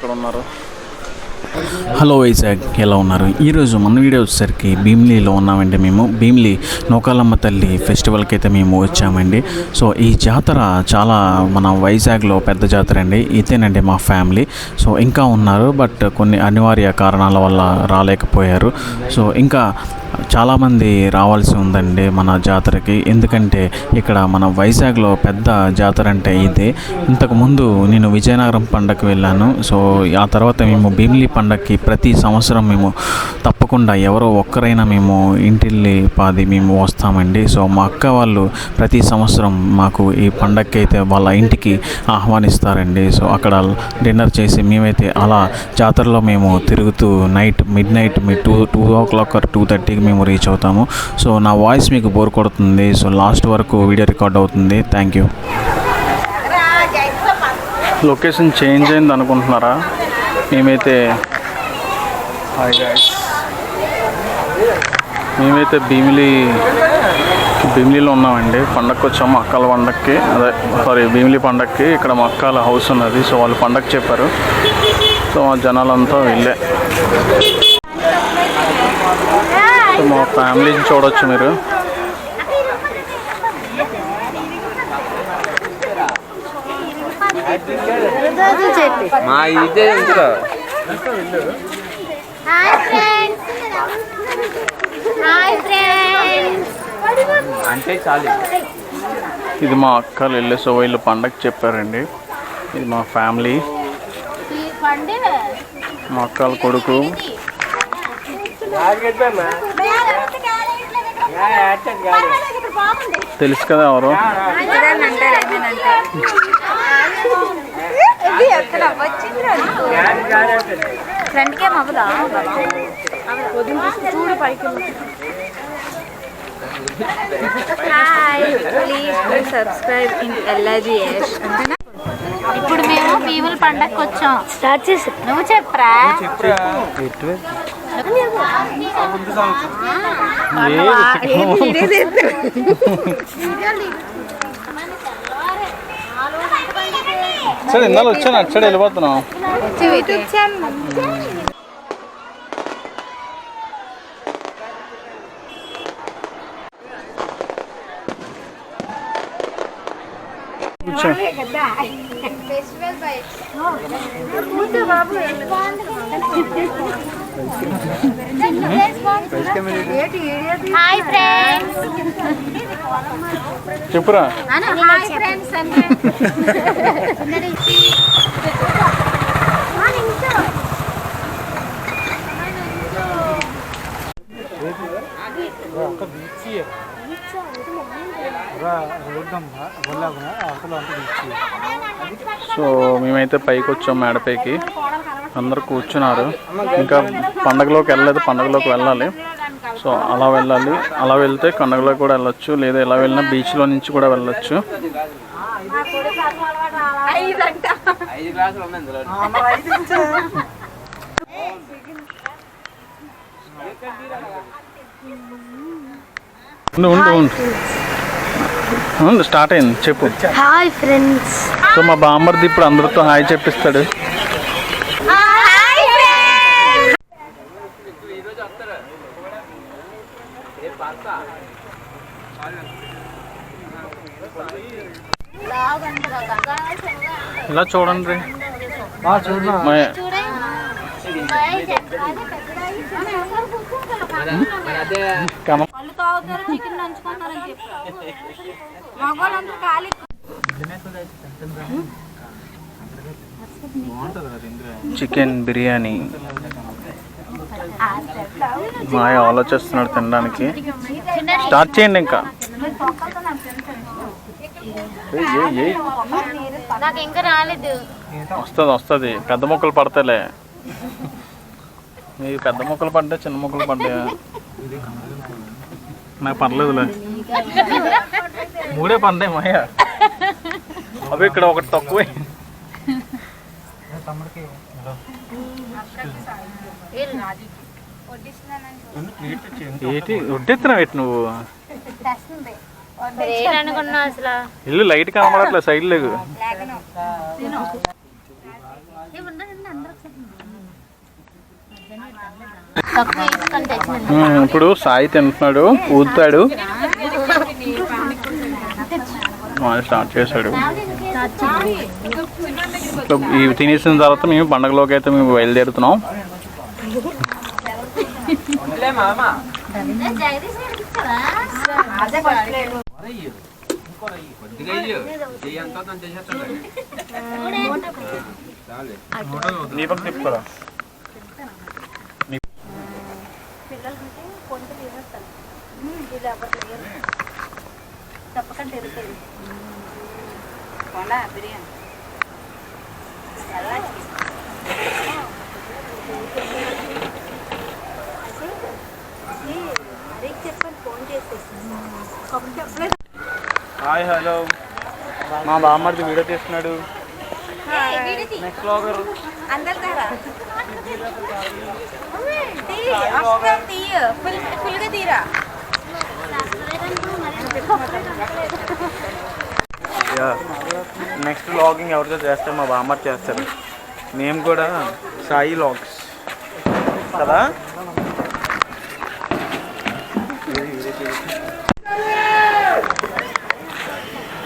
అక్కడ ఉన్నారు హలో వైజాగ్ ఎలా ఉన్నారు? ఈరోజు మన వీడియో వచ్చేసరికి భీమ్లీలో ఉన్నామండి మేము. భీమ్లీ నూకాలమ్మ తల్లి ఫెస్టివల్కి అయితే మేము వచ్చామండి. సో ఈ జాతర చాలా మన వైజాగ్లో పెద్ద జాతర అండి. ఇదేనండి మా ఫ్యామిలీ. సో ఇంకా ఉన్నారు బట్ కొన్ని అనివార్య కారణాల వల్ల రాలేకపోయారు. సో ఇంకా చాలామంది రావాల్సి ఉందండి మన జాతరకి. ఎందుకంటే ఇక్కడ మన వైజాగ్లో పెద్ద జాతర అంటే ఇదే. ఇంతకుముందు నేను విజయనగరం పండగకి వెళ్ళాను. సో ఆ తర్వాత మేము భీమిలి పండగకి ప్రతి సంవత్సరం మేము తప్పకుండా ఎవరో ఒక్కరైనా మేము ఇంటిల్లి పాది మేము వస్తామండి. సో మా అక్క వాళ్ళు ప్రతి సంవత్సరం మాకు ఈ పండగకి అయితే వాళ్ళ ఇంటికి ఆహ్వానిస్తారండి. సో అక్కడ డిన్నర్ చేసి మేమైతే అలా జాతరలో మేము తిరుగుతూ నైట్ మిడ్ నైట్ మీ two two o'clock two థర్టీకి మేము రీచ్ అవుతాము. సో నా వాయిస్ మీకు బోర్ కొడుతుంది. సో లాస్ట్ వరకు వీడియో రికార్డ్ అవుతుంది. థ్యాంక్ యూ లొకేషన్ చేంజ్ అయింది అనుకుంటున్నారా? మేమైతే మేమైతే భీమిలి భీమిలిలో ఉన్నామండి. పండగకి వచ్చాము అక్కల పండగకి అదే సారీ భీమిలి పండగకి ఇక్కడ మా అక్కల హౌస్ ఉన్నది. సో వాళ్ళు పండగ చెప్పారు. సో మా జనాలంతా వెళ్ళే. సో మా ఫ్యామిలీని చూడొచ్చు మీరు. మా ఇదే ఇంట్లో హాయ్ ఫ్రెండ్స్ హాయ్ ఫ్రెండ్స్ అంటే చాలు. ఇది మా అక్కలు వెళ్ళే సో వీళ్ళు పండగ చెప్పారండి. ఇది మా ఫ్యామిలీ. మా అక్కల కొడుకు. తెలుసు కదా ఎవరు? ఫ్రెండ్కే మవ్వదా చూడు పైకి. హాయ్ ప్లీజ్ సబ్స్క్రైబ్ ఇన్ ఇప్పుడు మేము భీముల పండగకి వచ్చాం స్టార్ట్ చేసి నువ్వు చెప్పరా సరే ఇందాలు వచ్చాను అటు సైడ్ వెళ్ళిపోతున్నాం. కూర్చో. హాయ్ ఫ్రెండ్స్ చెప్పురా. హాయ్ ఫ్రెండ్స్ సో మేమైతే పైకి వచ్చాం మేడపైకి. అందరు కూర్చున్నారు. ఇంకా పండగలోకి వెళ్ళలేదు పండగలోకి వెళ్ళాలి. సో అలా వెళ్ళాలి. అలా వెళ్తే పండగలోకి కూడా వెళ్ళొచ్చు లేదా ఎలా వెళ్ళినా బీచ్లో నుంచి కూడా వెళ్ళొచ్చు. ఉండు ఉండు ఉండు. స్టార్ట్ అయింది చెప్పు. హాయ్ ఫ్రెండ్స్ సో మా బామ్మర్ది ఇప్పుడు అందరితో హాయ్ చెప్పిస్తాడు. ఇలా చూడండి. మా చికెన్ బిర్యానీ. మాయ ఆలోచిస్తున్నాడు తినడానికి. స్టార్ట్ చేయండి ఇంకా. నాకు ఇంకా రాలేదు. వస్తుంది వస్తుంది. పెద్ద మొక్కలు పడతాయిలే. మీకు పెద్ద మొక్కలు పడ్డా చిన్న మొక్కలు పడ్డాయా నాకు పర్లేదులే మూడే పడ్డాయి మాయ. అవి ఇక్కడ ఒకటి తక్కువే. ఏంటి? వడ్డెత్తిన పెట్టి నువ్వు. మరి ఇల్లు లైట్ కనబడట్లేదు సైడ్ లేదు ఇప్పుడు సాయి తింటున్నాడు ఊతాడు స్టార్ట్ చేశాడు. సో ఇవి తినేసిన తర్వాత మేము పండగలోకి అయితే మేము బయలుదేరుతున్నాం. లే మామ. దీపక్ తిప్పుకోరా తప్పకుండా తెలుస్తుంది చెప్పండి ఫోన్ చేసేసి హాయ్ హలో మా బామ్మర్ది వీడియో తీస్తున్నాడు. నెక్స్ట్ బ్లాగర్ ఫుల్గా తీరా. నెక్స్ట్ వ్లాగింగ్ ఎవరితో చేస్తే మా బామ్మర్ చేస్తారు మేము కూడా సాయి లాగ్స్ కదా?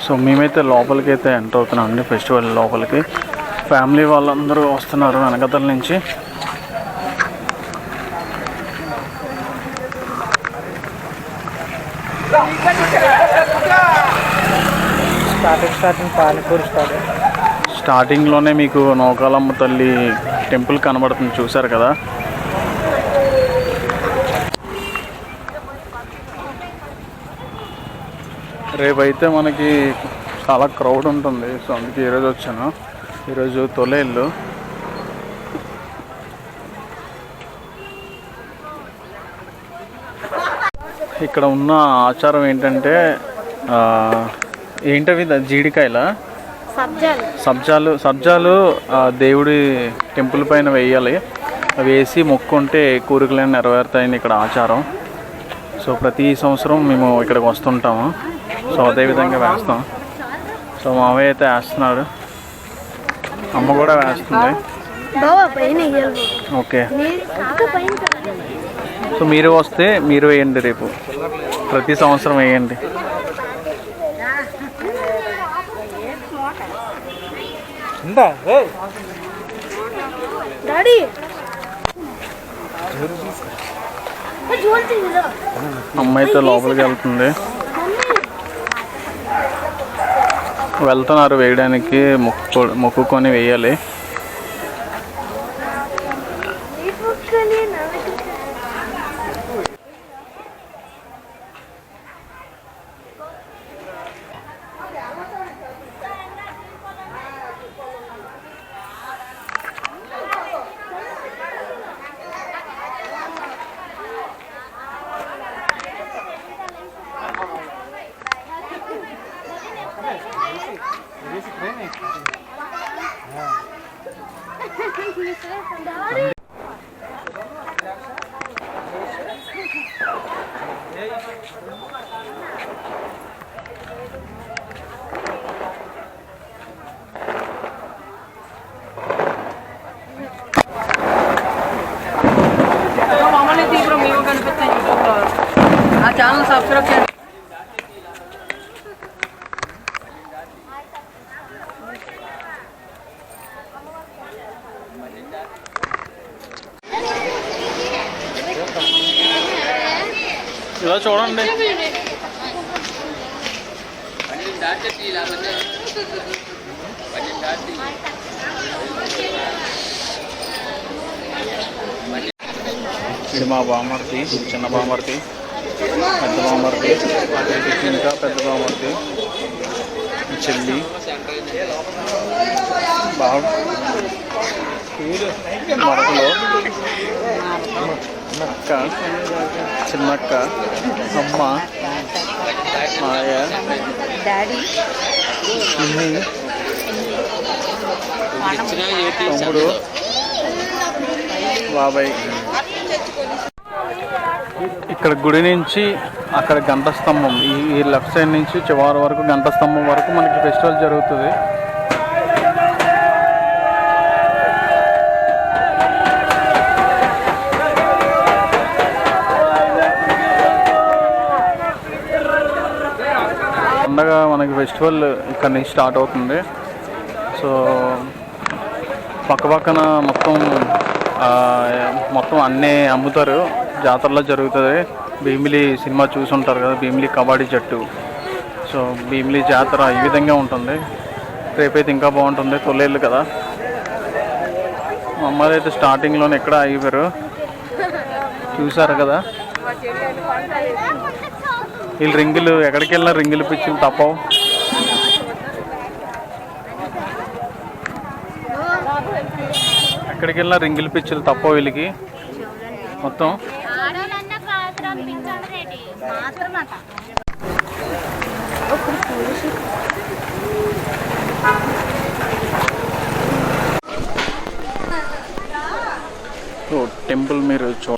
సో మేమైతే లోపలికి అయితే ఎంటర్ అవుతున్నాం అండి ఫెస్టివల్ లోపలికి. ఫ్యామిలీ వాళ్ళందరూ వస్తున్నారు వెనకతల నుంచి. స్టార్టింగ్ స్టార్టింగ్ పానీపూరి స్టార్ట్ స్టార్టింగ్లోనే మీకు నౌకాలమ్మ తల్లి టెంపుల్ కనబడుతుంది చూసారు కదా. రేపైతే మనకి చాలా క్రౌడ్ ఉంటుంది. సో అందుకే ఈరోజు వచ్చాను. ఈరోజు తొలేళ్ళు ఇక్కడ ఉన్న ఆచారం ఏంటంటే ఏంటవి? జీడికాయలా? సబ్జాలు. సబ్జాలు దేవుడి టెంపుల్ పైన వేయాలి. అవి వేసి మొక్కుంటే కోరికలన్నీ నెరవేరుతాయని ఇక్కడ ఆచారం. సో ప్రతి సంవత్సరం మేము ఇక్కడికి వస్తుంటాము. సో అదే విధంగా వేస్తాం. సో మావయ్య అయితే వేస్తున్నాడు అమ్మ కూడా వేస్తుంది. ఓకే. సో మీరు వస్తే మీరు వేయండి రేపు. ప్రతి సంవత్సరం వేయండి. ఉందా? ఏయ్ డాడీ. అమ్మ అయితే లోపలికి వెళ్తుంది. వెళ్తున్నారు వేయడానికి మొక్కు మొక్కుకొని వేయాలి. ustedes andaban. ఇది మా బామర్తి చిన్న బామర్తి పెద్ద బామర్తి ఇంకా పెద్ద బామర్తి చెల్లి. బావ మరకలో. అక్క చిన్నక్క. అమ్మ. మాయ. డాడీ తమ్ముడు బాబాయ్ ఇక్కడ గుడి నుంచి అక్కడ గంట స్తంభం ఈ ఈ లెఫ్ట్ సైడ్ నుంచి చివరి వరకు గంట స్తంభం వరకు మనకి ఫెస్టివల్ జరుగుతుంది. పండగ మనకి ఫెస్టివల్ ఇక్కడ నుంచి స్టార్ట్ అవుతుంది. సో పక్క పక్కన మొత్తం మొత్తం అన్నీ అమ్ముతారు. జాతరలో జరుగుతుంది. భీమిలి సినిమా చూసి ఉంటారు కదా భీమిలి కబడ్డీ జట్టు. సో భీమిలి జాతర ఈ విధంగా ఉంటుంది. రేపైతే ఇంకా బాగుంటుంది. తొలేళ్ళు కదా. మా అమ్మాయి అయితే స్టార్టింగ్లోనే ఎక్కడ ఆగిపోయారు. చూసారు కదా. వీళ్ళు రింగులు ఎక్కడికి వెళ్ళినా రింగులు పిచ్చులు తప్పవు. ఎక్కడికి వెళ్ళినా రింగులు పిచ్చులు తప్పవు వీళ్ళకి. మొత్తం. టెంపుల్ మీరు చూ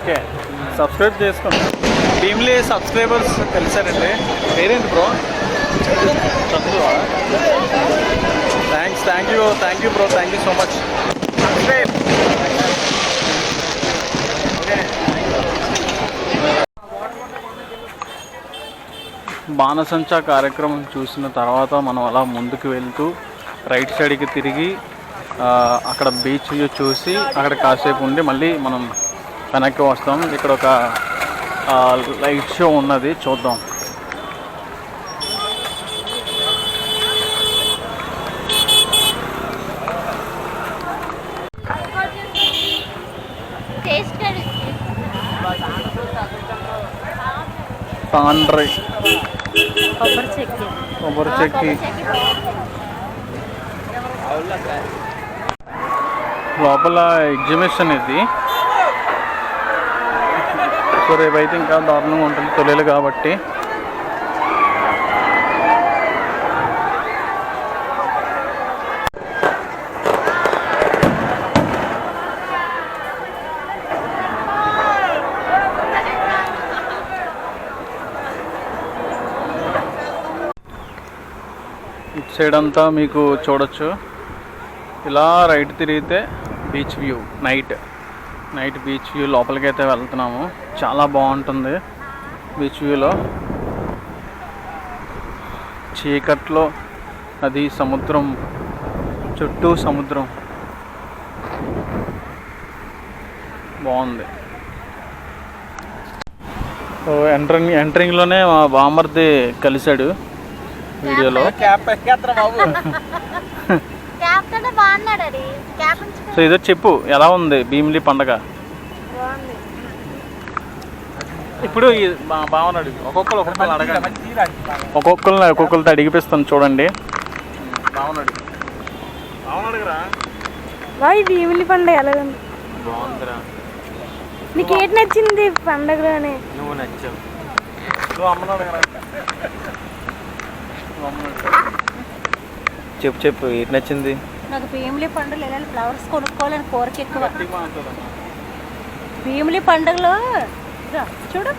ఓకే. సబ్స్క్రైబ్ చేసుకోండి. టీమ్లీ సబ్స్క్రైబర్స్ కలిసారండి పేరేంటి bro? Thanks thank you thank you bro thank you so much. Subscribe. బాణసంచా కార్యక్రమం చూసిన తర్వాత మనం అలా ముందుకు వెళ్తూ రైట్ సైడ్కి తిరిగి అక్కడ బీచ్ చూసి అక్కడ కాసేపు ఉండి మళ్ళీ మనం వెనక్కి వస్తాం. ఇక్కడ ఒక ఆ, లైట్ షో ఉన్నది. చూద్దాం. తాండ్రి కొబ్బరి చెక్కి. లోపల ఎగ్జిబిషన్ ఇది. సో అయితే ఇంకా దారుణంగా ఉంటుంది తొలిలు కాబట్టి. ఇటు సైడ్ అంతా మీకు చూడొచ్చు. ఇలా రైట్ తిరిగితే beach view night night beach view లోపలికి అయితే వెళ్తున్నాము. చాలా బాగుంటుంది బీచ్ వ్యూలో. చీకట్లో అది సముద్రం చుట్టూ సముద్రం. బాగుంది. సో ఎంట్రింగ్ ఎంట్రింగ్లోనే మా బామర్ది కలిశాడు వీడియోలో. సో ఇదో చెప్పు ఎలా ఉంది భీమిలి పండగ బాగుంది ఇప్పుడు ఈ బా- భావన అడుగు. ఒక్కొక్కరు ఒక్కొక్కరు అడగండి ఒక్కొక్కరిని ఒక్కొక్కరితో అడిగిపిస్తాను చూడండి. భావన అడుగు. భావన అడుగురా. వాయ్ భీమిలి పండుగ ఎలాగుంది బాగుందిరా. నీకు ఏటి నచ్చింది పండగలోనే? నువ్వు నచ్చావు. నువ్వు అమ్మను అడగరా. చెప్పు చెప్పు ఏంటి నచ్చింది? నాకు భీమిలి పండుగలు ఇలాంటి ఫ్లవర్స్ కొనుక్కోవాలని కోరిక ఎక్కువ. భీమిలి పండుగలో ఇదిగో చూడు.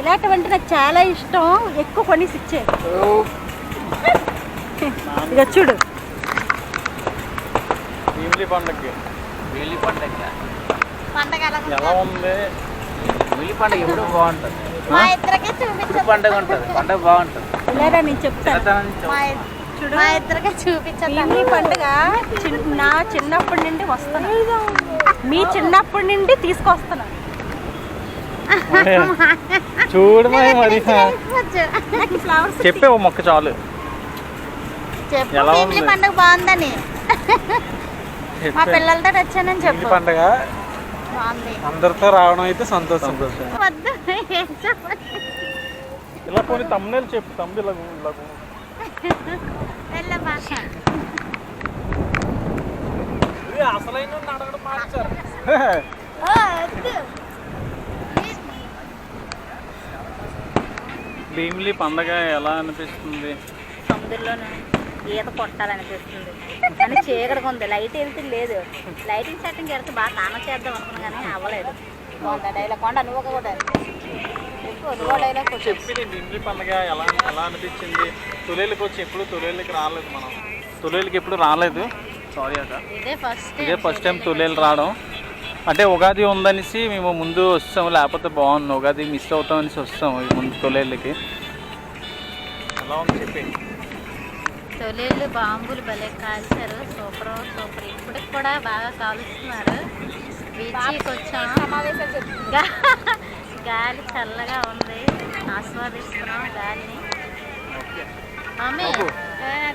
ఇలాంటివంటే నాకు చాలా ఇష్టం. ఎక్కువ కొనేసి ఇచ్చే ఇక చూడు. భీమిలి పండగకి వెళ్ళి పండగ పండగ ఎలా ఉంది? వెళ్ళి పండగ ఎప్పుడు బాగుంటుంది? మా ఇద్దరికే చూపించు. పండగ ఉంటుంది? పండగ బాగుంటుంది. ఇలారా నేను చెప్తాను. మా ఇద్దరికే చూపించాను భీమిలి పండుగ నా చిన్నప్పటి నుండి వస్తాను మీ చిన్నప్పటి నుండి తీసుకొస్తాను చూడు మరి చెప్పే ఓ మొక్క చాలు. ఎలా ఉంది? పండుగ బాగుందని. మా. పిల్లలతో వచ్చానని చెప్పు. పండగ అందరితో రావడం అయితే సంతోషం. ఇలా కొన్ని తమ్ముళ్ళు చెప్పు తమ్ముడు ఇలా. అసలైన అడగడం మార్చారు ఓ, వద్దు. భీమిలి పండగ ఎలా అనిపిస్తుంది? సముద్రంలోనే ఈత కొట్టాలనిపిస్తుంది. కానీ చీకటిగా ఉంది. లైట్ వెళ్తే లేదు లైటింగ్ సెట్టింగ్ వెళ్తే బాగా స్నానం చేద్దాం అనుకున్నా కానీ అవ్వలేదు. బాగుందా. డైలాగ్ కొండ నువ్వు కూడా చెప్పు నువ్వు డైలాగ్ కొట్టు చెప్పి నీ భీమిలి పండగ ఎలా ఎలా అనిపించింది? తొలేళ్ళకి వచ్చి ఎప్పుడు తొలేళ్ళకి రాలేదు మనం. తొలేళ్ళకి ఎప్పుడు రాలేదు. సారీ అక్క. ఇదే ఫస్ట్ ఇదే ఫస్ట్ టైం తొలేలు రావడం. అంటే ఉగాది ఉందనేసి మేము ముందు వస్తాం లేకపోతే బాగుంది ఉగాది మిస్ అవుతాం అనేసి వస్తాం ఈ ముందు తొలేళ్ళకి. ఎలా ఉంది చెప్పి తొలేళ్ళు బాంబులు భలే కాల్చారు. Super super. ఇప్పటికి కూడా బాగా కాలుస్తున్నారు. బీచ్కి గాలి చల్లగా ఉంది. ఆస్వాదిస్తున్నాం గాలిని.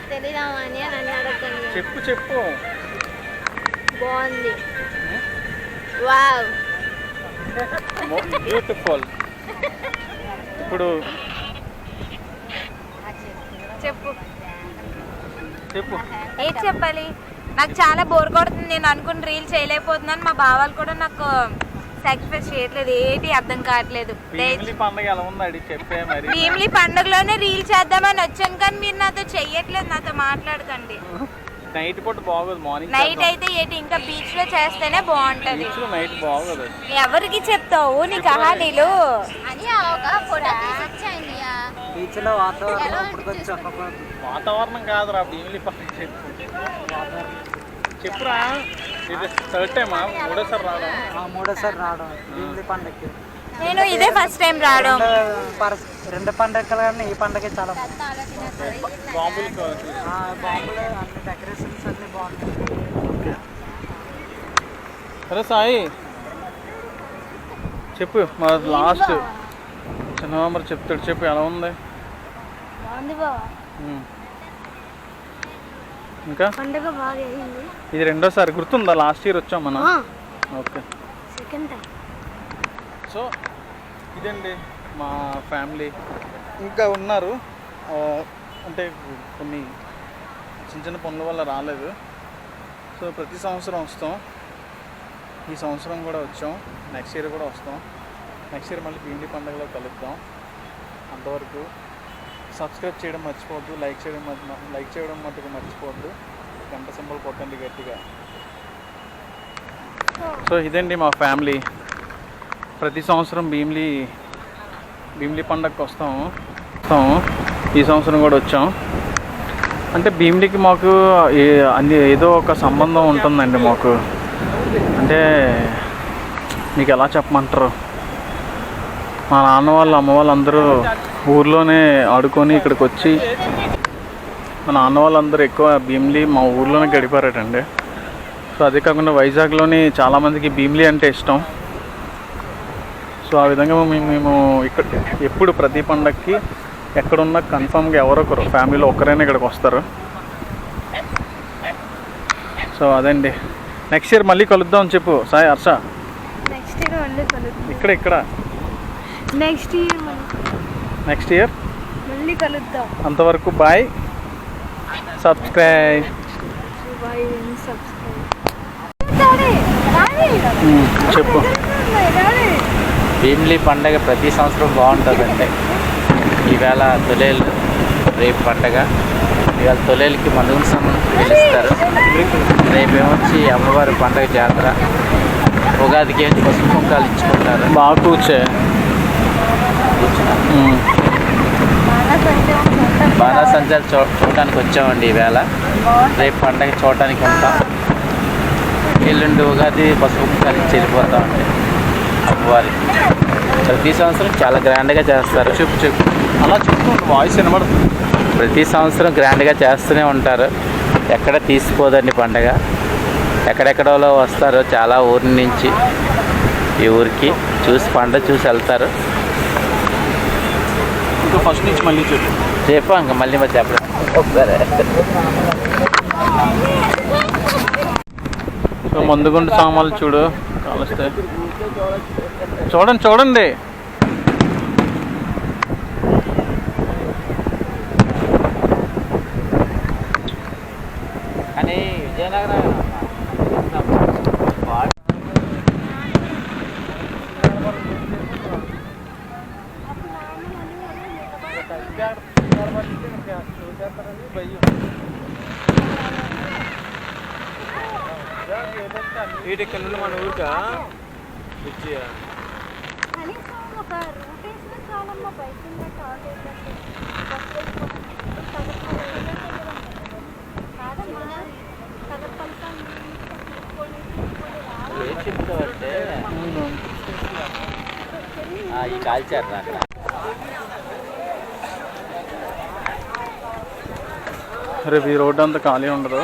తెలియదామని నన్ను అడగండి చెప్పు చెప్పు. బాగుంది. వావ్. బ్యూటిఫుల్. ఇప్పుడు చెప్పు. చెప్పు. ఏంటి చెప్పాలి? నాకు చాలా బోర్ కొడుతుంది. నేను అనుకుని రీల్ చేయలేకపోతున్నాను. మా బావాలు కూడా నాకు సాక్రిఫైస్ చేయట్లేదు. ఏంటి అర్థం కావట్లేదు. భీమిలి పండగ ఎలా ఉంది అడిగి చెప్పే మరి. భీమిలి పండుగలోనే రీల్ చేద్దామని వచ్చాను కానీ మీరు నాతో చెయ్యట్లేదు. నాతో మాట్లాడకండి. నైట్ పూట బాగోదు మార్నింగ్ నైట్ అయితే ఏంటి ఇంకా బీచ్లో చేస్తేనే బాగుంటది. నైట్ బాగోదు. ఎవరికి చెప్తావు? నీ కహానీలు అని ఒక ఫోటో తీసిచ్చాయండి బీచ్లో వాతావరణం వాతావరణం కాదురా భీమిలి చెప్పురా ఇది థర్డ్ టైమా మూడోసారి రావడం. మూడోసారి రావడం. భీమిలి పండగకి నేను ఇదే ఫస్ట్ టైం రావడం. రెండు పండగలు కానీ ఈ పండగ చాలా బాంబులు చూసి ఆ, బాంబులు అన్ని డెకరేషన్స్ అన్ని బాగుంటాయి. సరే సాయి చెప్పు మా లాస్ట్ చిన్న మరి చెప్తాడు చెప్పు ఎలా ఉంది? బాగుంది బావా? ఉమ్. ఇంకా? ఇది రెండోసారి గుర్తుందా? లాస్ట్ ఇయర్ వచ్చాం మనం. ఓకే. సెకండ్ టైం సో ఇదండి మా ఫ్యామిలీ. ఇంకా ఉన్నారు. అంటే కొన్ని చిన్న చిన్న పనుల వల్ల రాలేదు. సో ప్రతి సంవత్సరం వస్తాం. ఈ సంవత్సరం కూడా వచ్చాం. నెక్స్ట్ ఇయర్ కూడా వస్తాం. నెక్స్ట్ ఇయర్ మళ్ళీ పిండి పండుగలో కలుద్దాం. అంతవరకు సబ్స్క్రైబ్ చేయడం మర్చిపోవద్దు లైక్ చేయడం లైక్ చేయడం మటుకు మర్చిపోవద్దు. గంట సింబల్ కొట్టండి గట్టిగా. సో ఇదండి మా ఫ్యామిలీ. ప్రతి సంవత్సరం భీమిలి భీమిలి పండగకి వస్తాము వస్తాము ఈ సంవత్సరం కూడా వచ్చాం. అంటే భీమిలికి మాకు అన్ని ఏదో ఒక సంబంధం ఉంటుందండి మాకు. అంటే మీకు ఎలా చెప్పమంటారు? మా నాన్న వాళ్ళు అమ్మ వాళ్ళందరూ ఊర్లోనే ఆడుకొని ఇక్కడికి వచ్చి మా నాన్న వాళ్ళందరూ ఎక్కువ భీమిలి మా ఊర్లోనే గడిపారటండి. సో అదే కాకుండా వైజాగ్లోని చాలామందికి భీమిలి అంటే ఇష్టం. సో ఆ విధంగా మేము మేము ఇక్కడ ఎప్పుడు ప్రతి పండగకి ఎక్కడున్నా కన్ఫామ్గా ఎవరొకరు ఫ్యామిలీలో ఒక్కరైనా ఇక్కడికి వస్తారు. సో అదండి. నెక్స్ట్ ఇయర్ మళ్ళీ కలుద్దాం అని చెప్పు. సాయి హర్ష. నెక్స్ట్ ఇయర్ మళ్ళీ కలుద్దాం. ఇక్కడ ఇక్కడ. నెక్స్ట్ ఇయర్ నెక్స్ట్ ఇయర్ మళ్ళీ కలుద్దాం. అంతవరకు బాయ్. సబ్స్క్రైబ్ బాయ్ సబ్స్క్రైబ్ చెప్పు. భీమిలి పండగ ప్రతి సంవత్సరం బాగుంటుందండి. ఈవేళ తొలేలు రేపు పండగ. ఇవాళ తొలేలకి సమయం పిలుస్తారు రేపేమొచ్చి అమ్మవారి పండగ జాతర. ఉగాదికి ఏంటి పసుపు కుంకాలు ఇచ్చుకుంటారు. బాగా కూర్చే. బాణాసంచాలు చూ చూడటానికి వచ్చామండి ఈవేళ. రేపు పండగ చూడటానికి ఉంటాం. ఎల్లుండి ఉగాది పసుపు కుంకాలు ఇచ్చి వెళ్ళిపోతామండి అమ్మవారికి ప్రతి సంవత్సరం చాలా గ్రాండ్గా చేస్తారు. చెప్పు చెప్పు. అలా చెప్తూ వాయిస్ వినబడుతుంది. ప్రతి సంవత్సరం గ్రాండ్గా చేస్తూనే ఉంటారు. ఎక్కడ తీసిపోదండి పండగ? ఎక్కడెక్కడో వస్తారు చాలా ఊరి నుంచి ఈ ఊరికి చూసి పండగ చూసి వెళ్తారు. ఇంకా ఫస్ట్ నుంచి మళ్ళీ చెప్పు. చెప్పు ఇంకా మళ్ళీ మరి చెప్పడం. ఒకసారి సో మందుగుండు సామాన్లు చూడు కాలుస్తాయి. చూడండి చూడండి కానీ విజయనగరం ఇక్కడ నుండి మన ఊరికా వచ్చి కనీసం ఒక రూట్ వేసినా చాలమ్మా బైక్ మీద కాల్ వేసేస్తే బస్ వెళ్ళిపోతుంది కాదమ్మా కదపలతో ఏం చెప్తావంటే ఆ, ఈ కాల్చారు అక్కడ రేపు ఈ రోడ్డు అంతా ఖాళీ ఉండదు.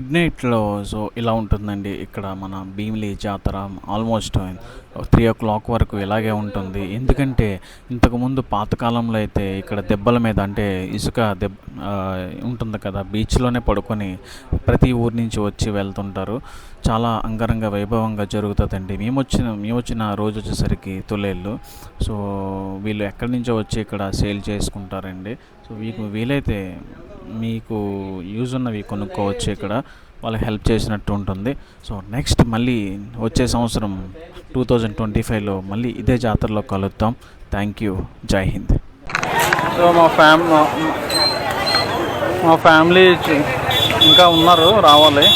మిడ్ నైట్లో సో ఇలా ఉంటుందండి. ఇక్కడ మన భీమిలి జాతర ఆల్మోస్ట్ త్రీ ఓ క్లాక్ వరకు ఇలాగే ఉంటుంది. ఎందుకంటే ఇంతకుముందు పాతకాలంలో అయితే ఇక్కడ దెబ్బల మీద అంటే ఇసుక దెబ్బ ఉంటుంది కదా బీచ్లోనే పడుకొని ప్రతి ఊరి నుంచి వచ్చి వెళ్తుంటారు. చాలా అంగరంగ వైభవంగా జరుగుతుందండి. మేము వచ్చిన మేము వచ్చిన రోజు వచ్చేసరికి తొలేళ్ళు. సో వీళ్ళు ఎక్కడి నుంచో వచ్చి ఇక్కడ సేల్ చేసుకుంటారండి. సో వీకు వీలైతే మీకు యూజ్ ఉన్నవి కొనుక్కోవచ్చు ఇక్కడ. వాళ్ళకి హెల్ప్ చేసినట్టు ఉంటుంది. సో నెక్స్ట్ మళ్ళీ వచ్చే సంవత్సరం టూ థౌజండ్ ట్వంటీ ఫైవ్లో మళ్ళీ ఇదే జాతరలో కలుద్దాం. థ్యాంక్ యూ జై హింద్ సో మా ఫ్యామ్ మా ఫ్యామిలీ ఇంకా ఉన్నారు రావాలి.